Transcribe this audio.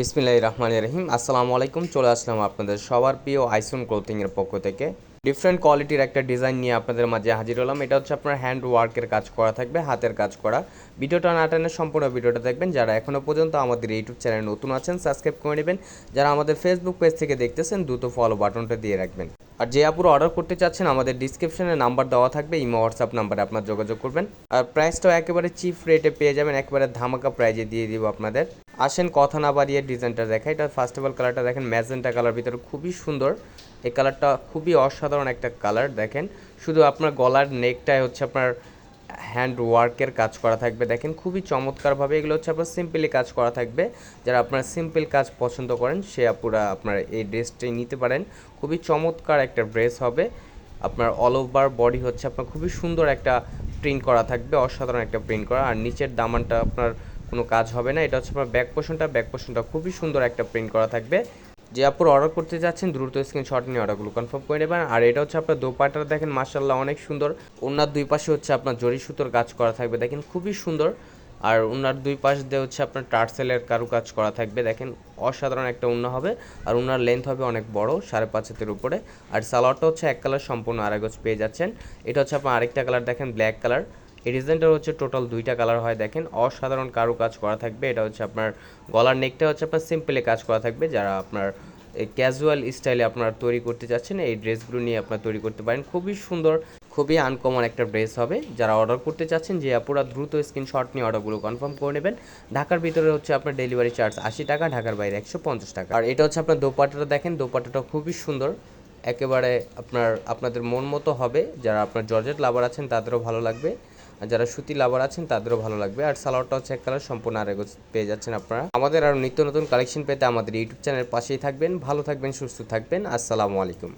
বিসমিল্লাহ রহমান রহিম। আসসালামু আলাইকুম, চলে আসলাম আপনাদের সবার প্রিয় আইসন ক্লোথিংয়ের পক্ষ থেকে। ডিফারেন্ট কোয়ালিটির একটা ডিজাইন নিয়ে আপনাদের মাঝে হাজির হলাম। এটা হচ্ছে আপনার হ্যান্ড ওয়ার্কের কাজ করা থাকবে, হাতের কাজ করা। ভিডিওটা না টানে সম্পূর্ণ ভিডিওটা দেখবেন। যারা এখনও পর্যন্ত আমাদের ইউটিউব চ্যানেল নতুন আছেন সাবস্ক্রাইব করে নেবেন। যারা আমাদের ফেসবুক পেজ থেকে দেখতেছেন, দ্রুত ফলো বাটনটা দিয়ে রাখবেন। আর যে আপুরো অর্ডার করতে চাচ্ছেন, আমাদের ডিসক্রিপশনে নাম্বার দেওয়া থাকবে, ইমো হোয়াটসঅ্যাপ নাম্বারে আপনার যোগাযোগ করবেন। আর প্রাইসটাও একেবারে চিপ রেটে পেয়ে যাবেন, একেবারে ধামাকা প্রাইজে দিয়ে দিব আপনাদের। আসেন, কথা না বাড়িয়ে ডিজাইনটা দেখাই। এটা ফার্স্ট অফ অল কালারটা দেখেন ম্যাজেন্টা কালার ভিতরে খুবই সুন্দর। এই কালারটা খুবই অসাধারণ একটা কালার দেখেন। শুধু আপনার গলার নেকটাই হচ্ছে আপনার হ্যান্ড ওয়ার্কের কাজ করা থাকবে, দেখেন। খুবই চমৎকারভাবে এগুলো হচ্ছে আপনার সিম্পলি কাজ করা থাকবে। যারা আপনার সিম্পল কাজ পছন্দ করেন, সে আপুরা আপনার এই ড্রেসটাই নিতে পারেন। খুবই চমৎকার একটা ড্রেস হবে। আপনার অল ওভার বডি হচ্ছে আপনার খুবই সুন্দর একটা প্রিন্ট করা থাকবে, অসাধারণ একটা প্রিন্ট করা। আর নিচের দামানটা আপনার কোনো কাজ হবে না। এটা হচ্ছে আপনার ব্যাক পোষণটা ব্যাক পোষণটা খুবই সুন্দর একটা প্রিন্ট করা থাকবে। যে আপুর অর্ডার করতে যাচ্ছেন, দ্রুত স্ক্রিনশট নিয়ে অর্ডারগুলো কনফার্ম করে নেবেন। আর এটা হচ্ছে আপনার দোপাটা দেখেন মার্শাল্লাহ অনেক সুন্দর। ওনার দুই পাশে হচ্ছে আপনার জরি সুতোর কাজ করা থাকবে। দেখেন খুবই সুন্দর। আর ওনার দুই পাশ দিয়ে হচ্ছে আপনার টার্সেলের কারু কাজ করা থাকবে। দেখেন অসাধারণ একটা উন্না হবে। আর ওনার লেন্থ হবে অনেক বড়, সাড়ে পাঁচ হাতের উপরে। আর সালোয়ারটা হচ্ছে এক কালার সম্পূর্ণ গজ পেয়ে যাচ্ছেন। এটা হচ্ছে আপনার আরেকটা কালার দেখেন ব্ল্যাক কালার এই ডিজাইনটার হচ্ছে টোটাল দুইটা কালার হয়, দেখেন। অসাধারণ কারু কাজ করা থাকবে। এটা হচ্ছে আপনার গলার নেকটা হচ্ছে আপনার সিম্পলে কাজ করা থাকবে। যারা আপনার ক্যাজুয়াল স্টাইলে আপনার তৈরি করতে চাচ্ছেন, এই ড্রেসগুলো নিয়ে আপনার তৈরি করতে পারেন। খুবই সুন্দর, খুবই আনকমন একটা ড্রেস হবে। যারা অর্ডার করতে চাচ্ছেন, যে আপুরা দ্রুত স্ক্রিনশট নিয়ে অর্ডারগুলো কনফার্ম করে নেবেন। ঢাকার ভিতরে হচ্ছে আপনার ডেলিভারি চার্জ আশি টাকা, ঢাকার বাইরে একশো পঞ্চাশ টাকা। আর এটা হচ্ছে আপনার দোপাটাটা দেখেন দোপাটাটা খুবই সুন্দর। একেবারে আপনার, আপনাদের মন মতো হবে। যারা আপনার জর্জেট লাভার আছেন, তাদেরও ভালো লাগবে। যারা সুতি লাভার আছেন, তাদেরও ভালো লাগবে। আর সালোয়ারটা হচ্ছে এক কালার সম্পূর্ণ আরেক পেয়ে যাচ্ছেন আপনারা। আমাদের আরও নিত্য নতুন কালেকশন পেতে আমাদের ইউটিউব চ্যানেলের পাশেই থাকবেন। ভালো থাকবেন, সুস্থ থাকবেন। আসসালামু আলাইকুম।